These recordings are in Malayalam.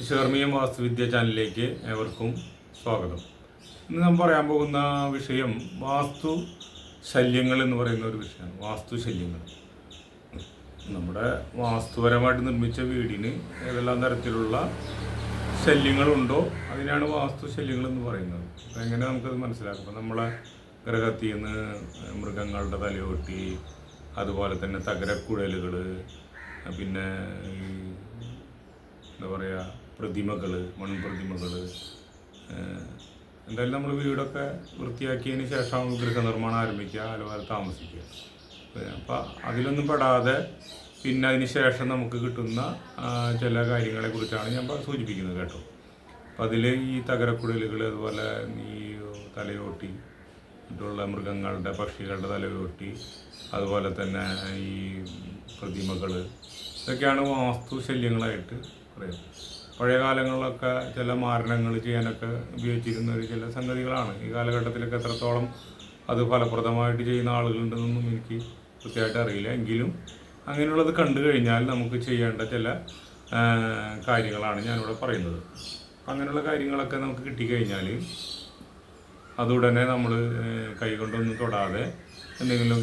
വിശ്വകർമ്മീയം വാസ്തുവിദ്യ ചാനലിലേക്ക് ഏവർക്കും സ്വാഗതം. ഇന്ന് നാം പറയാൻ പോകുന്ന വിഷയം വാസ്തു ശല്യങ്ങൾ എന്ന് പറയുന്ന ഒരു വിഷയമാണ്. വാസ്തു ശല്യങ്ങൾ. നമ്മുടെ വാസ്തുപരമായിട്ട് നിർമ്മിച്ച വീടിന് ഏതെല്ലാം തരത്തിലുള്ള ശല്യങ്ങളുണ്ടോ അതിനാണ് വാസ്തു ശല്യങ്ങൾ എന്ന് പറയുന്നത്. അപ്പം എങ്ങനെ നമുക്കത് മനസ്സിലാക്കാം? അപ്പം നമ്മളെ ഗ്രഹത്തിൽ നിന്ന് മൃഗങ്ങളുടെ തലയോട്ടി അതുപോലെ തന്നെ തകരക്കുഴലുകൾ പിന്നെ എന്താ പറയുക പ്രതിമകൾ മൺപ്രതിമകൾ എന്തായാലും നമ്മൾ വീടൊക്കെ വൃത്തിയാക്കിയതിന് ശേഷം ഗൃഹനിർമ്മാണം ആരംഭിക്കുക അതുപോലെ താമസിക്കുക. അപ്പോൾ അതിലൊന്നും പെടാതെ പിന്നെ അതിന് ശേഷം നമുക്ക് കിട്ടുന്ന ചില കാര്യങ്ങളെക്കുറിച്ചാണ് ഞാൻ സൂചിപ്പിക്കുന്നത് കേട്ടോ. അപ്പം അതിൽ ഈ തകരക്കുഴലുകൾ അതുപോലെ ഈ തലയോട്ടി മറ്റുള്ള മൃഗങ്ങളുടെ പക്ഷികളുടെ തലയോട്ടി അതുപോലെ തന്നെ ഈ പ്രതിമകൾ ഇതൊക്കെയാണ് വാസ്തു പറയുന്നത് പഴയ കാലങ്ങളിലൊക്കെ ചില മാരണങ്ങൾ ചെയ്യാനൊക്കെ ഉപയോഗിച്ചിരുന്ന ഒരു ചില സംഗതികളാണ്. ഈ കാലഘട്ടത്തിലൊക്കെ എത്രത്തോളം അത് ഫലപ്രദമായിട്ട് ചെയ്യുന്ന ആളുകളുണ്ടെന്നൊന്നും എനിക്ക് കൃത്യമായിട്ട് അറിയില്ല. എങ്കിലും അങ്ങനെയുള്ളത് കണ്ടു കഴിഞ്ഞാൽ നമുക്ക് ചെയ്യേണ്ട ചില കാര്യങ്ങളാണ് ഞാനിവിടെ പറയുന്നത്. അങ്ങനെയുള്ള കാര്യങ്ങളൊക്കെ നമുക്ക് കിട്ടിക്കഴിഞ്ഞാൽ അതുടനെ നമ്മൾ കൈകൊണ്ടൊന്നും തൊടാതെ എന്തെങ്കിലും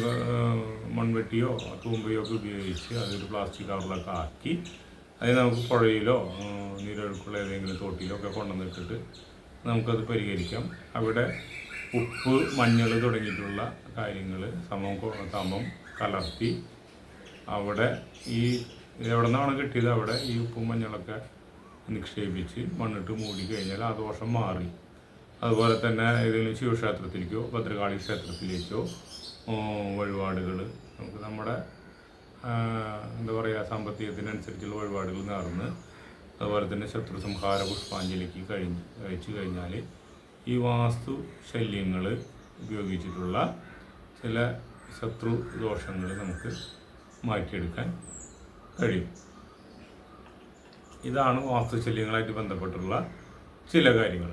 മൺവെട്ടിയോ തൂമ്പയോ ഒക്കെ ഉപയോഗിച്ച് അതൊരു പ്ലാസ്റ്റിക് കവറിലൊക്കെ ആക്കി അത് നമുക്ക് പുഴയിലോ നീരൊഴുക്കുള്ള ഏതെങ്കിലും തോട്ടിലോ ഒക്കെ കൊണ്ടുവന്നിട്ടിട്ട് നമുക്കത് പരിഹരിക്കാം. അവിടെ ഉപ്പ് മഞ്ഞൾ തുടങ്ങിയിട്ടുള്ള കാര്യങ്ങൾ സമം സമം കലർത്തി അവിടെ ഈ എവിടെ നിന്നാണ് കിട്ടിയത് അവിടെ ഈ ഉപ്പും മഞ്ഞളൊക്കെ നിക്ഷേപിച്ച് മണ്ണിട്ട് മൂടി കഴിഞ്ഞാൽ ആ ദോഷം മാറി. അതുപോലെ തന്നെ ഏതെങ്കിലും ശിവക്ഷേത്രത്തിലേക്കോ ഭദ്രകാളി ക്ഷേത്രത്തിലേക്കോ വഴിപാടുകൾ നമുക്ക് നമ്മുടെ എന്താ സാമ്പത്തികത്തിനനുസരിച്ചുള്ള വഴിപാടുകൾ നടന്ന് അതുപോലെ തന്നെ ശത്രു സംഹാര പുഷ്പാഞ്ജലിക്ക് കഴിഞ്ഞ് കഴിച്ചു കഴിഞ്ഞാൽ ഈ വാസ്തു ശല്യങ്ങൾ ഉപയോഗിച്ചിട്ടുള്ള ചില ശത്രു ദോഷങ്ങൾ നമുക്ക് മാറ്റിയെടുക്കാൻ കഴിയും. ഇതാണ് വാസ്തുശല്യങ്ങളായിട്ട് ബന്ധപ്പെട്ടുള്ള ചില കാര്യങ്ങൾ